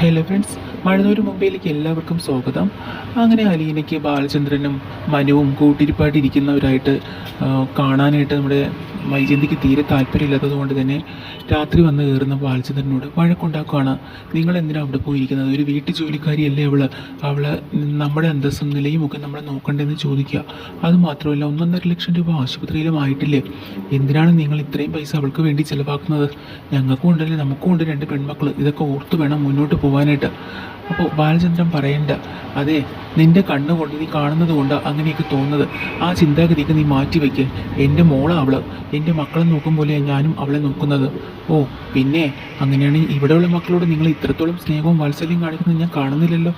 Hello friends മഴനൂര് മുംബൈയിലേക്ക് എല്ലാവർക്കും സ്വാഗതം. അങ്ങനെ അലീനയ്ക്ക് ബാലചന്ദ്രനും മനുവും കൂട്ടിരിപ്പായിട്ടിരിക്കുന്നവരായിട്ട് കാണാനായിട്ട് നമ്മുടെ വൈജന്തിക്ക് തീരെ താല്പര്യമില്ലാത്തത് കൊണ്ട് തന്നെ രാത്രി വന്ന് കയറുന്ന ബാലചന്ദ്രനോട് വഴക്കുണ്ടാക്കുകയാണ് നിങ്ങൾ എന്തിനാണ് അവിടെ പോയിരിക്കുന്നത്? ഒരു വീട്ടു ജോലിക്കാരിയല്ലേ അവൾ അവൾ നമ്മുടെ അന്തസ്സും നിലയും ഒക്കെ നമ്മളെ നോക്കണ്ടെന്ന് ചോദിക്കുക. അത് മാത്രമല്ല ഒന്നൊന്നര ലക്ഷം രൂപ ആശുപത്രിയിലും ആയിട്ടില്ലേ? എന്തിനാണ് നിങ്ങൾ ഇത്രയും പൈസ അവൾക്ക് വേണ്ടി ചിലവാക്കുന്നത്? ഞങ്ങൾക്കും ഉണ്ടല്ലേ നമുക്കും ഉണ്ട് രണ്ട് പെൺമക്കൾ ഇതൊക്കെ ഓർത്ത് വേണം മുന്നോട്ട് പോകാനായിട്ട് അപ്പോൾ ബാലചന്ദ്രൻ പറയണ്ട അതെ നിന്റെ കണ്ണുകൊണ്ട് നീ കാണുന്നത് കൊണ്ട് അങ്ങനെയൊക്കെ തോന്നുന്നത്. ആ ചിന്താഗതിക്ക് നീ മാറ്റി വയ്ക്ക്. എന്റെ മോള അവൾ എന്റെ മക്കളെ നോക്കും പോലെ ഞാനും അവളെ നോക്കുന്നത്. ഓ പിന്നെ അങ്ങനെയാണ് ഇവിടെയുള്ള മക്കളോട് നിങ്ങൾ ഇത്രത്തോളം സ്നേഹവും വാത്സല്യം കാണിക്കുന്നത് ഞാൻ കാണുന്നില്ലല്ലോ.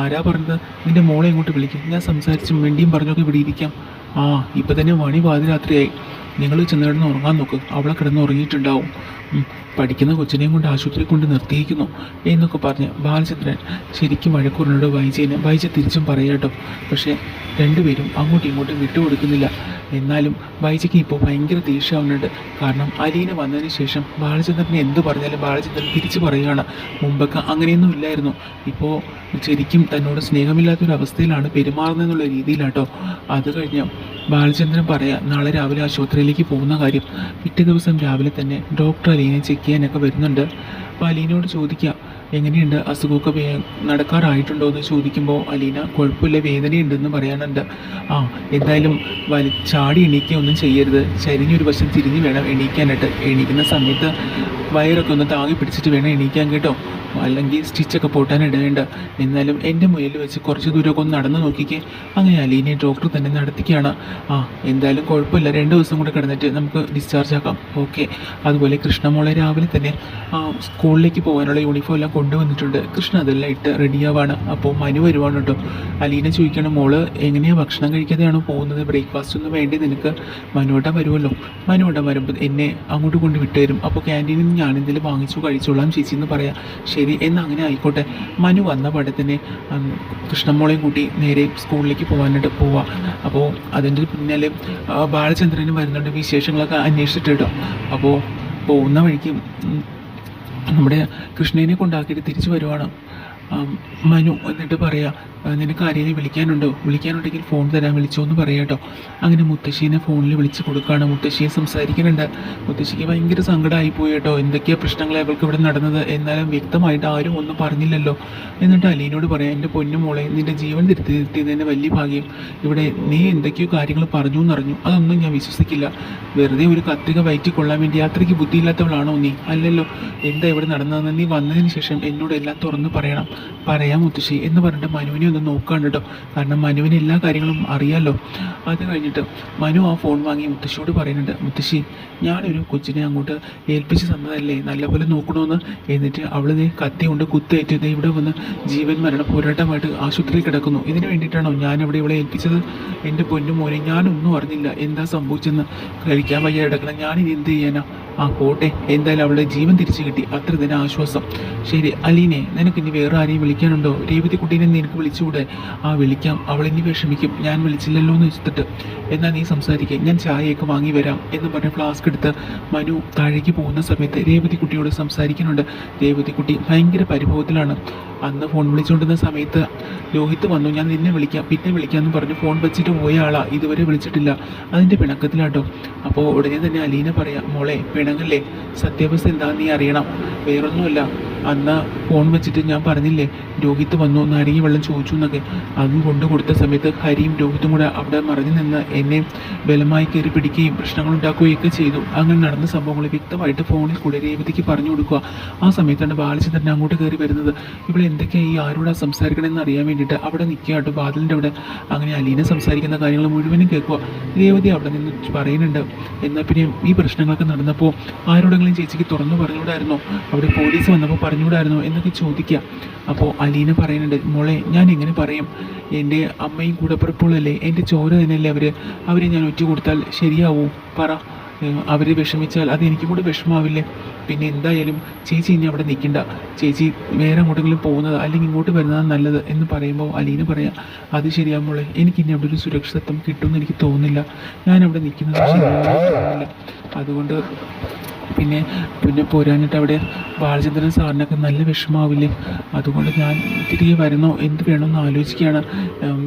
ആരാ പറഞ്ഞത്? നിന്റെ മോളെ ഇങ്ങോട്ട് വിളിക്കും. ഞാൻ സംസാരിച്ചും വേണ്ടിയും പറഞ്ഞൊക്കെ ഇവിടെ ഇരിക്കാം. ആ ഇപ്പം തന്നെ മണി പാതിരാത്രിയായി. നിങ്ങൾ ചെന്ന് കിടന്ന് ഉറങ്ങാൻ നോക്ക്. അവളെ കിടന്ന് ഉറങ്ങിയിട്ടുണ്ടാവും. പഠിക്കുന്ന കൊച്ചിനെയും കൊണ്ട് ആശുപത്രി കൊണ്ട് നിർത്തിയിരിക്കുന്നു എന്നൊക്കെ പറഞ്ഞ് ബാലചന്ദ്രൻ ശരിക്കും വഴക്കൂറിനോട് വൈജയനെ വൈജ തിരിച്ചും പറയാട്ടോ പക്ഷേ രണ്ടുപേരും അങ്ങോട്ടും ഇങ്ങോട്ടും വിട്ടുകൊടുക്കുന്നില്ല. എന്നാലും വൈജയ്ക്ക് ഇപ്പോൾ ഭയങ്കര ദേഷ്യമാവുന്നുണ്ട്. കാരണം അലീന വന്നതിന് ശേഷം ബാലചന്ദ്രനെ എന്ത് പറഞ്ഞാലും ബാലചന്ദ്രൻ തിരിച്ചു പറയുകയാണ്. മുമ്പൊക്കെ അങ്ങനെയൊന്നും ഇല്ലായിരുന്നു. ഇപ്പോൾ ശരിക്കും തന്നോട് സ്നേഹമില്ലാത്തൊരവസ്ഥയിലാണ് പെരുമാറുന്നതെന്നുള്ള രീതിയിലാട്ടോ. അത് കഴിഞ്ഞ് ബാലചന്ദ്രൻ പറയാ നാളെ രാവിലെ ആശുപത്രിയിലേക്ക് പോകുന്ന കാര്യം. പിറ്റേ ദിവസം രാവിലെ തന്നെ ഡോക്ടർ അലീനെ ചെക്ക് ചെയ്യാനൊക്കെ വരുന്നുണ്ട്. അപ്പോൾ അലീനോട് ചോദിക്കുക എങ്ങനെയുണ്ട്? അസുഖമൊക്കെ നടക്കാറായിട്ടുണ്ടോ എന്ന് ചോദിക്കുമ്പോൾ അലീന കുഴപ്പമില്ല വേദനയുണ്ടെന്ന് പറയാനുണ്ട്. ആ എന്തായാലും വലി ചാടി എണീക്കുകയൊന്നും ചെയ്യരുത്. ചരിഞ്ഞൊരു വശം തിരിഞ്ഞ് വേണം എണീക്കാനായിട്ട്. എണീക്കുന്ന സമയത്ത് വയറൊക്കെ ഒന്ന് താങ്ങി പിടിച്ചിട്ട് വേണം എണീക്കാൻ കേട്ടോ. അല്ലെങ്കിൽ സ്റ്റിച്ചൊക്കെ പൊട്ടാൻ പൊട്ടാനിടേണ്ട എന്നാലും എന്റെ മുന്നിൽ വെച്ച് കുറച്ച് ദൂരമൊക്കെ ഒന്ന് നടന്നു നോക്കിക്കേ. അങ്ങനെ അലീനെ ഡോക്ടർ തന്നെ നടത്തിക്കുകയാണ്. ആ എന്തായാലും കുഴപ്പമില്ല. രണ്ട് ദിവസം കൂടെ കിടന്നിട്ട് നമുക്ക് ഡിസ്ചാർജ് ആക്കാം. ഓക്കെ. അതുപോലെ കൃഷ്ണമോളെ രാവിലെ തന്നെ സ്കൂളിലേക്ക് പോകാനുള്ള യൂണിഫോം എല്ലാം കൊണ്ടുവന്നിട്ടുണ്ട്. കൃഷ്ണ അതെല്ലാം ഇട്ട് റെഡിയാവാണ് അപ്പോൾ മനു വരുവാണ് കേട്ടോ. അലീന ചോദിക്കണം മോൾ എങ്ങനെയാണ് ഭക്ഷണം കഴിക്കാതെയാണോ പോകുന്നത്? ബ്രേക്ക്ഫാസ്റ്റ് ഒന്നും വേണ്ടി നിനക്ക്? മനുവട്ടം വരുമല്ലോ. മനുവട്ടം വരുമ്പോൾ എന്നെ അങ്ങോട്ട് കൊണ്ട് വിട്ടുതരും. അപ്പോൾ ക്യാന്റീനിൽ നിന്ന് ഞാൻ എന്തെങ്കിലും വാങ്ങിച്ചു കഴിച്ചോളാം ചേച്ചി എന്ന് പറയാം. ശരി എന്നാൽ അങ്ങനെ ആയിക്കോട്ടെ. മനു വന്ന പാടെ തന്നെ കൃഷ്ണമോളെയും കൂട്ടി നേരെ സ്കൂളിലേക്ക് പോകാനായിട്ട് പോവാം. അപ്പോൾ അതിന്റെ പിന്നാലെ ബാലചന്ദ്രനും വരുന്നുണ്ട് വിശേഷങ്ങളൊക്കെ അന്വേഷിച്ചിട്ട് കേട്ടോ. അപ്പോൾ പോകുന്ന വഴിക്ക് നമ്മുടെ കൃഷ്ണനെ കൊണ്ടാക്കിയിട്ട് തിരിച്ചു വരുവാണ്. മനു എന്നിട്ട് പറയാ "ആ, നിനക്ക് ആരെയും വിളിക്കാനുണ്ടോ? വിളിക്കാനുണ്ടെങ്കിൽ ഫോൺ തരാൻ വിളിച്ചോ എന്ന് പറയാട്ടോ അങ്ങനെ മുത്തശ്ശീനെ ഫോണിൽ വിളിച്ച് കൊടുക്കുകയാണ് മുത്തശ്ശിയെ സംസാരിക്കുന്നുണ്ട്. മുത്തശ്ശിക്ക് ഭയങ്കര സങ്കടമായി പോയി കേട്ടോ. എന്തൊക്കെയാ പ്രശ്നങ്ങൾ അവൾക്ക് ഇവിടെ നടന്നത്? എന്നാലും വ്യക്തമായിട്ട് ആരും ഒന്നും പറഞ്ഞില്ലല്ലോ. എന്നിട്ട് അലീനോട് പറയാം എന്റെ പൊന്നു മോളെ നിന്റെ ജീവൻ തിരുത്തി തിരുത്തിയതിന്റെ വലിയ ഭാഗ്യം. ഇവിടെ നീ എന്തൊക്കെയോ കാര്യങ്ങൾ പറഞ്ഞു എന്നറിഞ്ഞു അതൊന്നും ഞാൻ വിശ്വസിക്കില്ല. വെറുതെ ഒരു കത്രിക വയറ്റി കൊള്ളാൻ വേണ്ടി അത്രയ്ക്ക് ബുദ്ധിയില്ലാത്തവളാണോ നീ? അല്ലല്ലോ. എന്താ ഇവിടെ നടന്നതെന്ന് നീ വന്നതിന് ശേഷം എന്നോട് എല്ലാം തുറന്ന് പറയണം. പറയാം മുത്തശ്ശി എന്ന് പറഞ്ഞിട്ട് മനുവിനെ ഒന്ന് നോക്കാണ്ട് കേട്ടോ. കാരണം മനുവിന് എല്ലാ കാര്യങ്ങളും അറിയാമല്ലോ അത് കഴിഞ്ഞിട്ട് മനു ആ ഫോൺ വാങ്ങി മുത്തശ്ശിയോട് പറയുന്നുണ്ട് മുത്തശ്ശി ഞാനൊരു കൊച്ചിനെ അങ്ങോട്ട് ഏൽപ്പിച്ച് തന്നതല്ലേ? നല്ലപോലെ നോക്കണമെന്ന് എന്നിട്ട് അവൾ കത്തി കൊണ്ട് കുത്തേറ്റ് ദേ ഇവിടെ വന്ന് ജീവൻ മരണ പോരാട്ടമായിട്ട് ആശുപത്രിയിൽ കിടക്കുന്നു. ഇതിന് വേണ്ടിയിട്ടാണോ ഞാൻ ഇവിടെ ഇവിടെ ഏൽപ്പിച്ചത്? എന്റെ പൊന്നു മോനെ ഞാനൊന്നും അറിഞ്ഞില്ല എന്താ സംഭവിച്ചെന്ന്. കഴിക്കാൻ വയ്യ കിടക്കണം ഞാനിനി എന്ത് ചെയ്യാനാ? ആ പോട്ടെ എന്തായാലും അവളുടെ ജീവൻ തിരിച്ചു കിട്ടി. അത്ര തന്നെ ആശ്വാസം. ശരി അലീനെ നിനക്ക് ഇനി വേറെ ആരെയും വിളിക്കാനുണ്ടോ? രേവതി കുട്ടീനെ നിനക്ക് വിളിച്ചുകൂടെ? ആ വിളിക്കാം. അവളിനി വിഷമിക്കും. ഞാൻ വിളിച്ചില്ലല്ലോ എന്ന് വെച്ചിട്ട്. എന്നാൽ നീ സംസാരിക്കുക ഞാൻ ചായയൊക്കെ വാങ്ങി വരാം എന്ന് പറഞ്ഞ് ഫ്ലാസ്ക് എടുത്ത് മനു താഴേക്ക് പോകുന്ന സമയത്ത് രേവതി കുട്ടിയോട് സംസാരിക്കുന്നുണ്ട്. രേവതി കുട്ടി ഭയങ്കര പരിഭവത്തിലാണ്. അന്ന് ഫോൺ വിളിച്ചുകൊണ്ടിരുന്ന സമയത്ത് രോഹിത് വന്നു. ഞാൻ നിന്നെ വിളിക്കാം പിന്നെ വിളിക്കാം എന്ന് പറഞ്ഞ് ഫോൺ വെച്ചിട്ട് പോയ ആളാ. ഇതുവരെ വിളിച്ചിട്ടില്ല. അതിന്റെ പിണക്കത്തിലാട്ടോ. അപ്പോൾ ഉടനെ തന്നെ അലീന പറയാം മോളെ പിണങ്ങല്ലേ സത്യാവസ്ഥ എന്താ നീ അറിയണം. വേറൊന്നുമല്ല. അന്ന് ഫോൺ വെച്ചിട്ട് ഞാൻ പറഞ്ഞില്ലേ രോഹിത്ത് വന്നു നാരങ്ങി വെള്ളം ചോദിച്ചു എന്നൊക്കെ. അതും കൊണ്ടു കൊടുത്ത സമയത്ത് ഹരിയും രോഹിത്തും കൂടെ അവിടെ മറിഞ്ഞു നിന്ന് എന്നെ ബലമായി കയറി പിടിക്കുകയും പ്രശ്നങ്ങൾ ഉണ്ടാക്കുകയും ഒക്കെ ചെയ്തു. അങ്ങനെ നടന്ന സംഭവങ്ങൾ വ്യക്തമായിട്ട് ഫോണിൽ കൂടെ രേവതിക്ക് പറഞ്ഞു കൊടുക്കുക. ആ സമയത്താണ് ബാലചന്ദ്രൻ അങ്ങോട്ട് കയറി വരുന്നത്. ഇവിടെ എന്തൊക്കെയാണ് ഈ ആരോടാ സംസാരിക്കണമെന്ന് അറിയാൻ വേണ്ടിയിട്ട് അവിടെ നിൽക്കുകയാട്ടോ ബാദലിന്റെ അവിടെ അങ്ങനെ അലീന സംസാരിക്കുന്ന കാര്യങ്ങൾ മുഴുവനും കേൾക്കുക. രേവതി അവിടെ നിന്ന് പറയുന്നുണ്ട്. എന്നാൽ പിന്നെ ഈ പ്രശ്നങ്ങളൊക്കെ നടന്നപ്പോൾ ആരോടെങ്കിലും ചേച്ചിക്ക് തുറന്നു പറഞ്ഞുകൂടായിരുന്നോ? അവിടെ പോലീസ് വന്നപ്പോൾ പറഞ്ഞുകൂടായിരുന്നോ എന്നൊക്കെ ചോദിക്കുക. അപ്പോൾ അലീന പറയുന്നുണ്ട് മോളെ ഞാൻ എങ്ങനെ പറയും. എന്റെ അമ്മയും കൂടപ്പിറപ്പുകളല്ലേ? എന്റെ ചോര തന്നെയല്ലേ അവർ അവരെ ഞാൻ ഒറ്റ കൊടുത്താൽ ശരിയാവും. പറ. അവർ വിഷമിച്ചാൽ അത് എനിക്കും കൂടെ വിഷമാവില്ലേ? പിന്നെ എന്തായാലും ചേച്ചി ഇനി അവിടെ നിൽക്കണ്ട. ചേച്ചി വേറെ അങ്ങോട്ടെങ്കിലും പോകുന്നത് അല്ലെങ്കിൽ ഇങ്ങോട്ട് വരുന്നതാണ് നല്ലത് എന്ന് പറയുമ്പോൾ അലീന പറയാം അത് ശരിയാകുമ്പോളെ എനിക്ക് ഇനി അവിടെ ഒരു സുരക്ഷിതത്വം കിട്ടുമെന്ന് എനിക്ക് തോന്നുന്നില്ല. ഞാൻ നിൽക്കുന്നത് അതുകൊണ്ട് പിന്നെ പിന്നെ പോരാഞ്ഞിട്ട് അവിടെ ബാലചന്ദ്രൻ സാറിനൊക്കെ നല്ല വിഷമാവില്ലേ അതുകൊണ്ട് ഞാൻ തിരികെ വരുന്നോ. എന്ത് വേണമെന്ന് ആലോചിക്കുകയാണ്.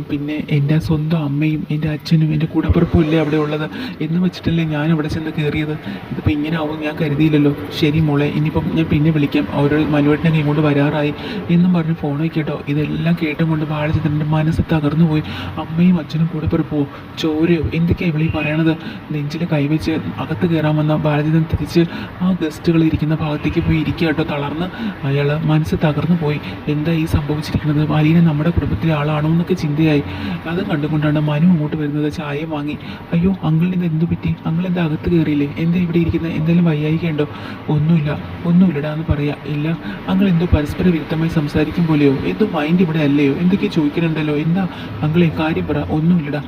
പിന്നെ എന്റെ സ്വന്തം അമ്മയും എന്റെ അച്ഛനും എന്റെ കൂടപ്പുറപ്പും ഇല്ലേ അവിടെ ഉള്ളത്? എന്ന് വെച്ചിട്ടല്ലേ ഞാൻ അവിടെ ചെന്ന് കയറിയത്. ഇതിപ്പോൾ ഇങ്ങനെ ആവും ഞാൻ കരുതിയില്ലല്ലോ. ശരി മോളെ ഇനിയിപ്പം ഞാൻ പിന്നെ വിളിക്കാം. അവരോട് മനുവേട്ടനൊക്കെ ഇങ്ങോട്ട് വരാറായി. എന്നും പറഞ്ഞ് ഫോൺ വയ്ക്കട്ടോ ഇതെല്ലാം കേട്ടും കൊണ്ട് ബാലചന്ദ്രന്റെ മനസ്സ് തകർന്നു പോയി. അമ്മയും അച്ഛനും കൂടപ്പുറപ്പോ ചോരയോ? എന്തൊക്കെയാണ് ഇവളീ പറയണത്? നെഞ്ചിൽ കൈവച്ച് അകത്ത് കയറാൻ വന്ന ബാലചന്ദ്രൻ തിരിച്ച് ആ ഗസ്റ്റുകൾ ഇരിക്കുന്ന ഭാഗത്തേക്ക് പോയി ഇരിക്കുക കേട്ടോ. തളർന്ന് അയാൾ മനസ്സ് തകർന്നു പോയി. എന്താ ഈ സംഭവിച്ചിരിക്കുന്നത്? അലീന നമ്മുടെ കുടുംബത്തിലെ ആളാണോ എന്നൊക്കെ ചിന്തയായി. അത് കണ്ടുകൊണ്ടാണ് മനു അങ്ങോട്ട് വരുന്നത്. ചായ വാങ്ങി. അയ്യോ അങ്കിളിന് എന്തു പറ്റി? അങ്കിൾ എന്താ അകത്ത് കയറിയില്ലേ? എന്താ ഇവിടെ ഇരിക്കുന്നത് എന്തെങ്കിലും വയ്യായികയുണ്ടോ ഒന്നുമില്ല. ഒന്നുമില്ലടാ എന്ന് പറയാ. ഇല്ല. അങ്കിൾ എന്തോ പരസ്പര വിരുദ്ധമായി സംസാരിക്കും പോലെയോ? എന്തോ മൈൻഡ് ഇവിടെ അല്ലയോ? എന്തൊക്കെ ചോദിക്കണുണ്ടല്ലോ. എന്താ അങ്കിളെ? കാര്യം പറ. ഒന്നുമില്ലടാ.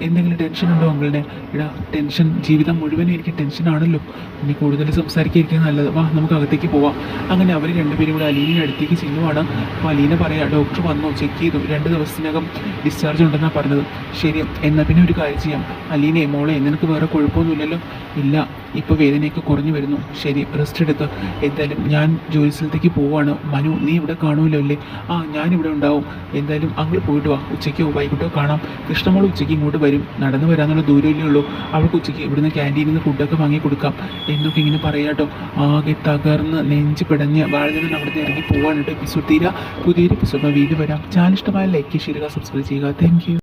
എന്തെങ്കിലും ടെൻഷൻ ഉണ്ടോ അങ്കിളിനെ? ഇടാ ടെൻഷൻ ജീവിതം മുഴുവനും എനിക്ക് ടെൻഷനാണല്ലോ. ഇനി കൂടുതൽ സംസാരിക്കാതിരിക്കാൻ നല്ലത്. വാ നമുക്ക് അകത്തേക്ക് പോവാം. അങ്ങനെ അവർ രണ്ടുപേരും കൂടെ അലീനയുടെ അടുത്തേക്ക് ചെല്ലുവാണ്. അപ്പോൾ അലീന പറയാം ഡോക്ടർ വന്നു ചെക്ക് ചെയ്തു. രണ്ട് ദിവസത്തിനകം ഡിസ്ചാർജ് ഉണ്ടെന്നാണ് പറഞ്ഞത്. ശരി എന്നാൽ പിന്നെ ഒരു കാര്യം ചെയ്യാം. അലീനെ മോളെ നിനക്ക് വേറെ കുഴപ്പമൊന്നുമില്ലല്ലോ? ഇല്ല. ഇപ്പോൾ വേദനയൊക്കെ കുറഞ്ഞു വരുന്നു. ശരി റെസ്റ്റ് എടുത്ത്. എന്തായാലും ഞാൻ ജോലി സ്ഥലത്തേക്ക് പോവാണ്. മനു നീ ഇവിടെ കാണുമല്ലോ അല്ലേ? ആ ഞാനിവിടെ ഉണ്ടാവും. എന്തായാലും അങ്ങോട്ട് പോയിട്ട് വാ. ഉച്ചയ്ക്കോ വൈകിട്ടോ കാണാം. കൃഷ്ണമോൾ ഉച്ചയ്ക്ക് ഇങ്ങോട്ട് വരും. നടന്നു വരാനുള്ള ദൂരമില്ലേ ഉള്ളൂ. അവൾക്ക് ഉച്ചയ്ക്ക് ഇവിടുന്ന് ക്യാന്റീനിൽ നിന്ന് ഫുഡൊക്കെ വാങ്ങി കൊടുക്കാം. എന്നൊക്കെ ഇങ്ങനെ പറയാട്ടോ ആകെ തകർന്ന് നെഞ്ച് പിടഞ്ഞ് ബാലചന്ദ്രൻ അവിടുന്ന് ഇറങ്ങി പോകാനായിട്ട് എപ്പിസോഡ് തീരാ. പുതിയൊരു എപ്പിസോഡ് വീട് വരാം. ചാനൽ ഇഷ്ടമായ ലൈക്ക് ചെയ്യുക സബ്സ്ക്രൈബ് ചെയ്യുക. താങ്ക്